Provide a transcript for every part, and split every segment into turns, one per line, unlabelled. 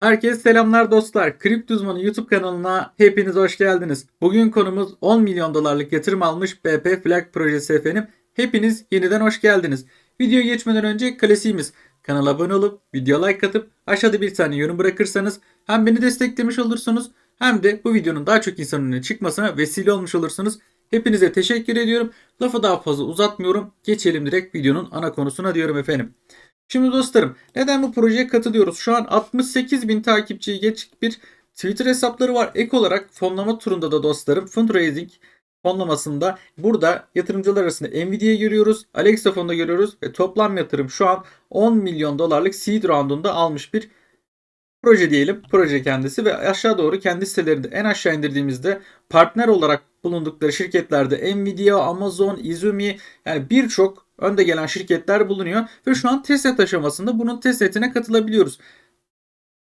Herkese selamlar dostlar. Kripto Uzmanı YouTube kanalına hepiniz hoş geldiniz. Bugün konumuz 10 milyon dolarlık yatırım almış BP Flag projesi efendim. Hepiniz yeniden hoş geldiniz. Videoya geçmeden önce klasiğimiz. Kanala abone olup video like atıp aşağıda bir tane yorum bırakırsanız hem beni desteklemiş olursunuz hem de bu videonun daha çok insanın önüne çıkmasına vesile olmuş olursunuz. Hepinize teşekkür ediyorum. Lafı daha fazla uzatmıyorum. Geçelim direkt videonun ana konusuna diyorum efendim. Şimdi dostlarım neden bu projeye katılıyoruz? Şu an 68 bin takipçiyi geç bir Twitter hesapları var. Ek olarak fonlama turunda da dostlarım fundraising fonlamasında burada yatırımcılar arasında Nvidia'yı görüyoruz. Alexa fonda görüyoruz ve toplam yatırım şu an 10 milyon dolarlık seed roundunda almış bir proje diyelim. Proje kendisi ve aşağı doğru kendi sitelerinde en aşağı indirdiğimizde partner olarak bulundukları şirketlerde Nvidia, Amazon, Izumi yani birçok önde gelen şirketler bulunuyor ve şu an testnet aşamasında bunun testnetine katılabiliyoruz.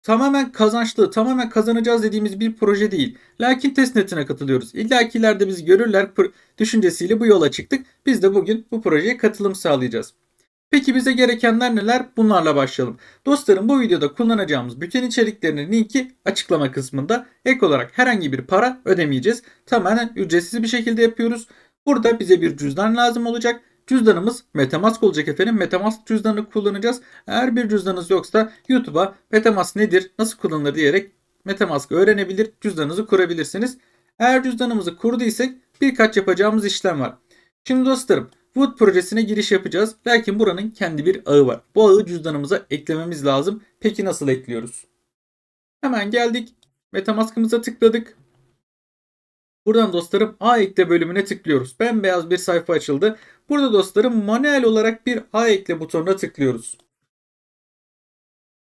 Tamamen kazançlı, tamamen kazanacağız dediğimiz bir proje değil. Lakin testnetine katılıyoruz. İlla ki ileride bizi görürler düşüncesiyle bu yola çıktık. Biz de bugün bu projeye katılım sağlayacağız. Peki bize gerekenler neler? Bunlarla başlayalım. Dostlarım bu videoda kullanacağımız bütün içeriklerin linki açıklama kısmında. Ek olarak herhangi bir para ödemeyeceğiz. Tamamen ücretsiz bir şekilde yapıyoruz. Burada bize bir cüzdan lazım olacak. Cüzdanımız Metamask olacak efendim. Metamask cüzdanını kullanacağız. Eğer bir cüzdanınız yoksa YouTube'a Metamask nedir, nasıl kullanılır diyerek Metamask'ı öğrenebilir, cüzdanınızı kurabilirsiniz. Eğer cüzdanımızı kurduysak birkaç yapacağımız işlem var. Şimdi dostlarım Wood projesine giriş yapacağız. Lakin buranın kendi bir ağı var. Bu ağı cüzdanımıza eklememiz lazım. Peki nasıl ekliyoruz? Hemen geldik. Metamask'ımıza tıkladık. Buradan dostlarım A ekle bölümüne tıklıyoruz. Bembeyaz bir sayfa açıldı. Burada dostlarım manuel olarak bir A ekle butonuna tıklıyoruz.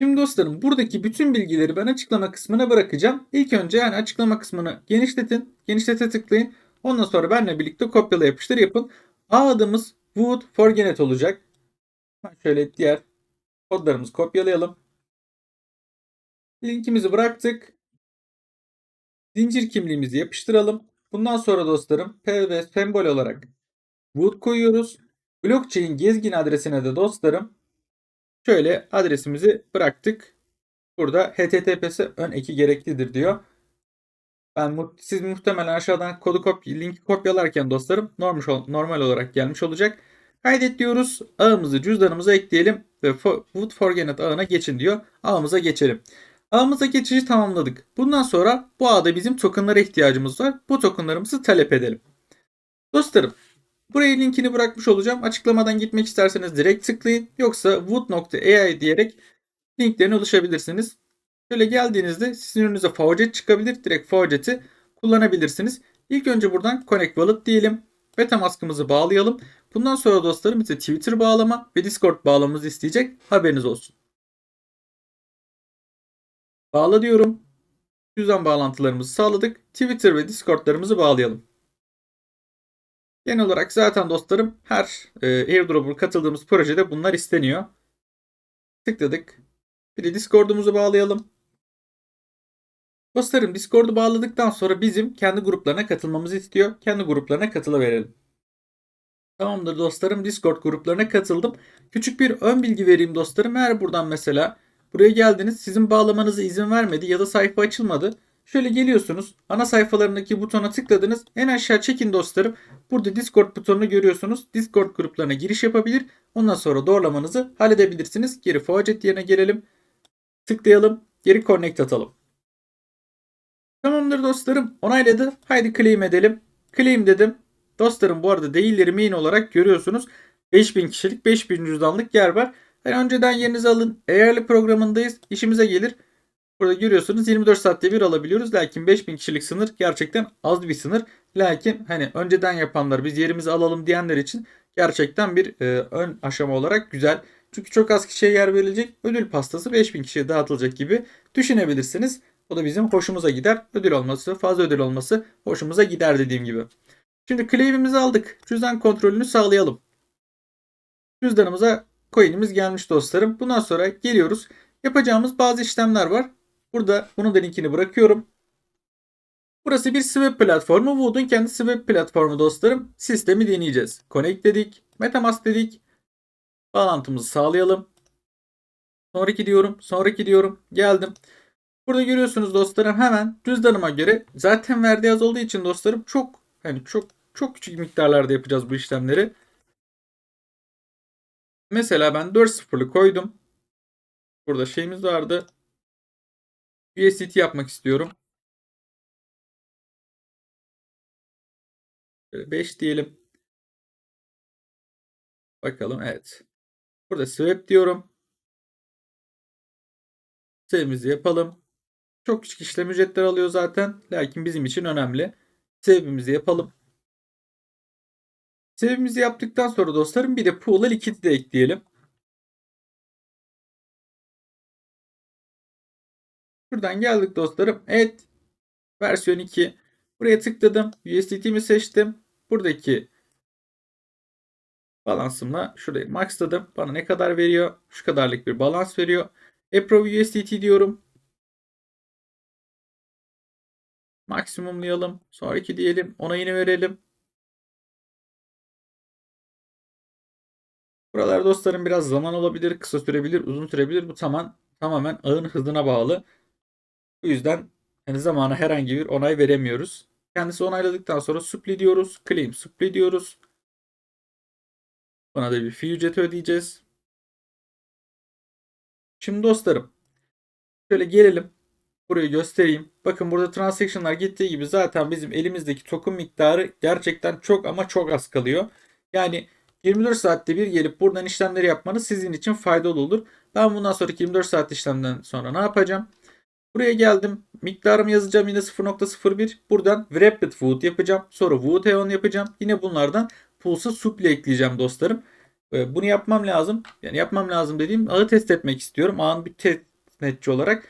Şimdi dostlarım buradaki bütün bilgileri ben açıklama kısmına bırakacağım. İlk önce yani açıklama kısmını genişletin. Genişlete tıklayın. Ondan sonra benimle birlikte kopyala yapıştır yapın. A adımız would forget olacak. Şöyle diğer kodlarımızı kopyalayalım. Linkimizi bıraktık. Zincir kimliğimizi yapıştıralım. Bundan sonra dostlarım P ve sembol olarak would koyuyoruz. Blockchain gezgin adresine de dostlarım şöyle adresimizi bıraktık. Burada HTTPS ön eki gereklidir diyor. Ben siz muhtemelen aşağıdan kodu kopya, linki kopyalarken dostlarım normal, normal olarak gelmiş olacak. Kaydet diyoruz. Ağımızı cüzdanımıza ekleyelim ve Wood Forgenet ağına geçin diyor. Ağımıza geçelim. Ağımıza geçişi tamamladık. Bundan sonra bu ağda bizim tokenlara ihtiyacımız var. Bu tokenlarımızı talep edelim. Dostlarım buraya linkini bırakmış olacağım. Açıklamadan gitmek isterseniz direkt tıklayın. Yoksa wood.ai diyerek linklerine ulaşabilirsiniz. Şöyle geldiğinizde sizin önünüze faucet çıkabilir. Direkt faucet'i kullanabilirsiniz. İlk önce buradan Connect Wallet diyelim. Metamask'ımızı bağlayalım. Bundan sonra dostlarım bize Twitter bağlama ve Discord bağlamamızı isteyecek. Haberiniz olsun. Bağla diyorum. Cüzdan bağlantılarımızı sağladık. Twitter ve Discord'larımızı bağlayalım. Genel olarak zaten dostlarım her e, airdrop'a katıldığımız projede bunlar isteniyor. Tıkladık. Bir de Discord'umuzu bağlayalım. Dostlarım Discord'u bağladıktan sonra bizim kendi gruplarına katılmamızı istiyor. Kendi gruplarına katılıverelim. Tamamdır dostlarım Discord gruplarına katıldım. Küçük bir ön bilgi vereyim dostlarım. Eğer buradan mesela buraya geldiniz sizin bağlamanıza izin vermedi ya da sayfa açılmadı. Şöyle geliyorsunuz. Ana sayfalarındaki butona tıkladınız. En aşağı çekin dostlarım. Burada Discord butonunu görüyorsunuz. Discord gruplarına giriş yapabilir. Ondan sonra doğrulamanızı halledebilirsiniz. Geri Faucet yerine gelelim. Tıklayalım. Geri Connect atalım. Tamamdır dostlarım. Onayladı. Haydi claim edelim. Claim dedim. Dostlarım bu arada değilleri main olarak görüyorsunuz. 5000 kişilik 5000 cüzdanlık yer var. Yani önceden yerinizi alın. Eğerli programındayız. İşimize gelir. Burada görüyorsunuz 24 saatte bir alabiliyoruz. Lakin 5000 kişilik sınır gerçekten az bir sınır. Lakin hani önceden yapanlar biz yerimizi alalım diyenler için gerçekten bir e, ön aşama olarak güzel. Çünkü çok az kişiye yer verilecek. Ödül pastası 5000 kişiye dağıtılacak gibi düşünebilirsiniz. O da bizim hoşumuza gider. Ödül olması, fazla ödül olması hoşumuza gider dediğim gibi. Şimdi claim'imizi aldık. Cüzdan kontrolünü sağlayalım. Cüzdanımıza coin'imiz gelmiş dostlarım. Bundan sonra geliyoruz. Yapacağımız bazı işlemler var. Burada bunun da linkini bırakıyorum. Burası bir swap platformu. Wood'un kendi swap platformu dostlarım. Sistemi deneyeceğiz. Connect dedik. Metamask dedik. Bağlantımızı sağlayalım. Sonraki diyorum. Sonraki diyorum. Geldim. Burada görüyorsunuz dostlarım hemen cüzdanıma göre zaten verdiği az olduğu için dostlarım çok hani çok çok küçük miktarlarda yapacağız bu işlemleri. Mesela ben 4.0'lı koydum. Burada şeyimiz vardı. USDT yapmak istiyorum. Böyle 5 diyelim. Bakalım evet. Burada swap diyorum. Save'imizi yapalım. Çok küçük işlem ücretleri alıyor zaten. Lakin bizim için önemli. Save'imizi yapalım. Save'imizi yaptıktan sonra dostlarım bir de pool'a likit de ekleyelim. Şuradan geldik dostlarım. Evet. Versiyon 2. Buraya tıkladım. USDT'mi seçtim. Buradaki balansımla şurayı maxladım. Bana ne kadar veriyor? Şu kadarlık bir balans veriyor. Approve USDT diyorum. Maksimumlayalım. Sonraki diyelim. Onayını verelim. Buralar dostlarım biraz zaman alabilir, kısa sürebilir, uzun sürebilir. Bu tamamen tamamen ağın hızına bağlı. Bu yüzden yani zamana herhangi bir onay veremiyoruz. Kendisi onayladıktan sonra supply diyoruz. Claim supply diyoruz. Buna da bir fee ücreti ödeyeceğiz. Şimdi dostlarım şöyle gelelim. Burayı göstereyim. Bakın burada transaction'lar gittiği gibi zaten bizim elimizdeki token miktarı gerçekten çok ama çok az kalıyor. Yani 24 saatte bir gelip buradan işlemleri yapmanız sizin için faydalı olur. Ben bundan sonraki 24 saat işlemden sonra ne yapacağım? Buraya geldim. Miktarımı yazacağım yine 0.01. Buradan Wrapped Wood yapacağım. Sonra Wood Eon yapacağım. Yine bunlardan Pulse'a Supple ekleyeceğim dostlarım. Ee, bunu yapmam lazım. Yani yapmam lazım dediğim ağı test etmek istiyorum. Ağın bir testnetçi olarak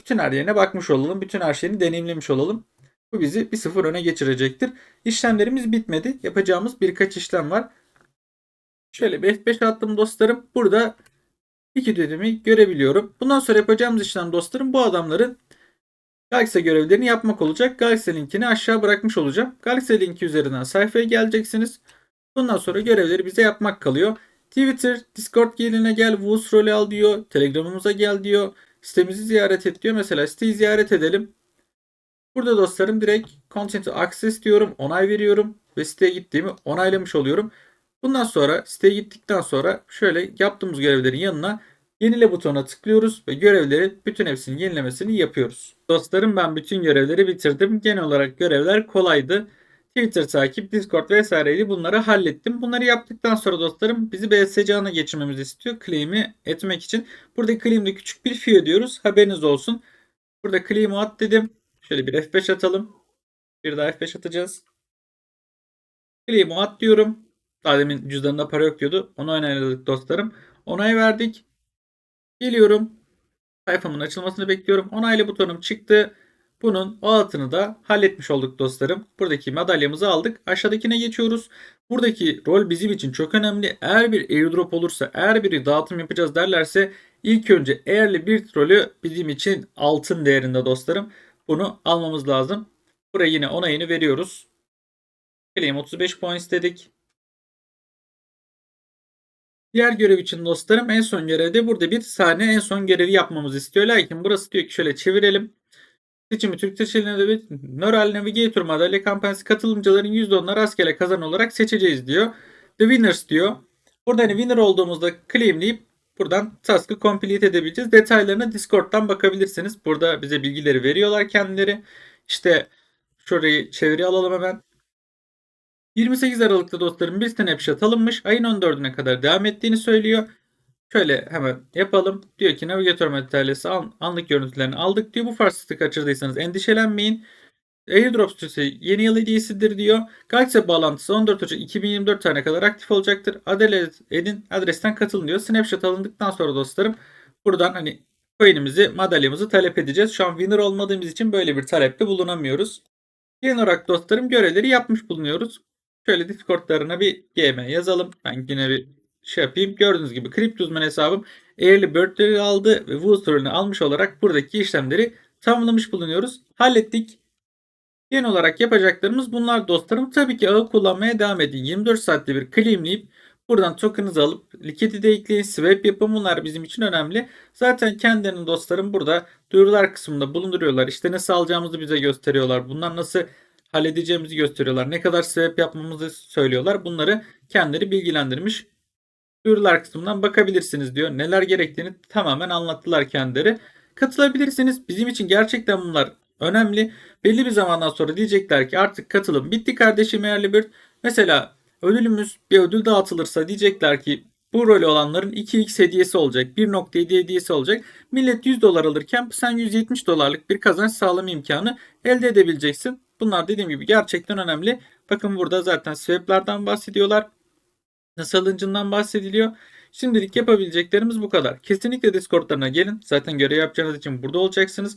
bütün her yerine bakmış olalım. Bütün her şeyini deneyimlemiş olalım. Bu bizi bir sıfır öne geçirecektir. İşlemlerimiz bitmedi. Yapacağımız birkaç işlem var. Şöyle bir F5 attım dostlarım. Burada iki düğümü görebiliyorum. Bundan sonra yapacağımız işlem dostlarım bu adamların Galaxy görevlerini yapmak olacak. Galaxy linkini aşağı bırakmış olacağım. Galaxy linki üzerinden sayfaya geleceksiniz. Bundan sonra görevleri bize yapmak kalıyor. Twitter, Discord geline gel, Woo's rolü al diyor. Telegram'ımıza gel diyor. Sitemizi ziyaret et diyor. Mesela siteyi ziyaret edelim. Burada dostlarım direkt Content Access diyorum. Onay veriyorum. Ve siteye gittiğimi onaylamış oluyorum. Bundan sonra siteye gittikten sonra şöyle yaptığımız görevlerin yanına yenile butonuna tıklıyoruz ve görevleri bütün hepsinin yenilemesini yapıyoruz. Dostlarım ben bütün görevleri bitirdim. Genel olarak görevler kolaydı. Twitter takip, Discord vesaireyi bunları hallettim. Bunları yaptıktan sonra dostlarım bizi BSC ana geçirmemizi istiyor. Claim'i etmek için. Burada claim'de küçük bir fee ödüyoruz. Haberiniz olsun. Burada claim'i at dedim. Şöyle bir F5 atalım. Bir daha F5 atacağız. Claim'i at diyorum. Daha cüzdanında para yok diyordu. Onu onayladık dostlarım. Onay verdik. Geliyorum. Sayfamın açılmasını bekliyorum. Onaylı butonum çıktı. Bunun o altını da halletmiş olduk dostlarım. Buradaki madalyamızı aldık. Aşağıdakine geçiyoruz. Buradaki rol bizim için çok önemli. Eğer bir airdrop olursa, eğer biri dağıtım yapacağız derlerse ilk önce eğerli bir rolü bizim için altın değerinde dostlarım. Bunu almamız lazım. Buraya yine onayını veriyoruz. Claim 35 puan istedik. Diğer görev için dostlarım en son görevde burada bir sahne en son görevi yapmamızı istiyor. Lakin burası diyor ki şöyle çevirelim. Seçimi Türk seçiliminde bir Neural Navigator madalya kampanyası katılımcıların %10'ları rastgele kazan olarak seçeceğiz diyor. The Winners diyor. Burada hani winner olduğumuzda claimleyip buradan task'ı complete edebileceğiz. Detaylarına Discord'dan bakabilirsiniz. Burada bize bilgileri veriyorlar kendileri. İşte şurayı çeviri alalım hemen. 28 Aralık'ta dostlarım bir snapshot alınmış. Ayın 14'üne kadar devam ettiğini söylüyor. Şöyle hemen yapalım. Diyor ki navigatör materyalisi an, anlık görüntülerini aldık diyor. Bu fırsatı kaçırdıysanız endişelenmeyin. Airdrop sitesi yeni yıl hediyesidir diyor. Galaxy bağlantısı 14 Ocak 2024 tane kadar aktif olacaktır. Adele edin adresten katılın diyor. Snapshot alındıktan sonra dostlarım buradan hani coin'imizi, madalyamızı talep edeceğiz. Şu an winner olmadığımız için böyle bir talepte bulunamıyoruz. Genel olarak dostlarım görevleri yapmış bulunuyoruz. Şöyle Discord'larına bir GM yazalım. Ben yine bir şey yapayım. Gördüğünüz gibi kripto uzman hesabım Early Bird'leri aldı ve Wooster'ını almış olarak buradaki işlemleri tamamlamış bulunuyoruz. Hallettik. Genel olarak yapacaklarımız bunlar dostlarım. Tabii ki ağı kullanmaya devam edin. 24 saatte bir claimleyip Buradan token'ınızı alıp likidite ekleyin, swap yapın bunlar bizim için önemli. Zaten kendilerinin dostlarım burada duyurular kısmında bulunduruyorlar. İşte nasıl alacağımızı bize gösteriyorlar. Bunlar nasıl halledeceğimizi gösteriyorlar. Ne kadar swap yapmamızı söylüyorlar. Bunları kendileri bilgilendirmiş. Duyurular kısmından bakabilirsiniz diyor. Neler gerektiğini tamamen anlattılar kendileri. Katılabilirsiniz. Bizim için gerçekten bunlar önemli. Belli bir zamandan sonra diyecekler ki artık katılım bitti kardeşim eğerli bir. Mesela ödülümüz bir ödül dağıtılırsa diyecekler ki bu rolü olanların 2x hediyesi olacak. 1.7 hediyesi olacak. Millet 100 dolar alırken sen 170 dolarlık bir kazanç sağlama imkanı elde edebileceksin. Bunlar dediğim gibi gerçekten önemli. Bakın burada zaten swap'lardan bahsediyorlar. Nasıl alıncından bahsediliyor. Şimdilik yapabileceklerimiz bu kadar. Kesinlikle Discord'larına gelin. Zaten görev yapacağınız için burada olacaksınız.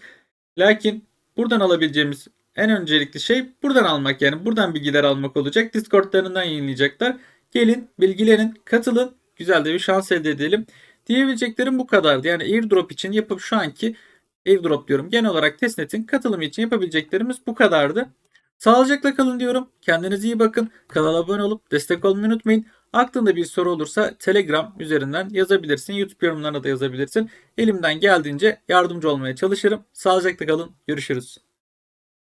Lakin buradan alabileceğimiz en öncelikli şey buradan almak yani buradan bilgiler almak olacak. Discord'larından yayınlayacaklar. Gelin, bilgilenin, katılın. Güzel de bir şans elde edelim. Diyebileceklerim bu kadardı. Yani airdrop için yapıp şu anki airdrop diyorum. Genel olarak testnet'in katılımı için yapabileceklerimiz bu kadardı. Sağlıcakla kalın diyorum. Kendinize iyi bakın. Kanala abone olup destek olmayı unutmayın. Aklında bir soru olursa Telegram üzerinden yazabilirsin. YouTube yorumlarına da yazabilirsin. Elimden geldiğince yardımcı olmaya çalışırım. Sağlıcakla kalın. Görüşürüz.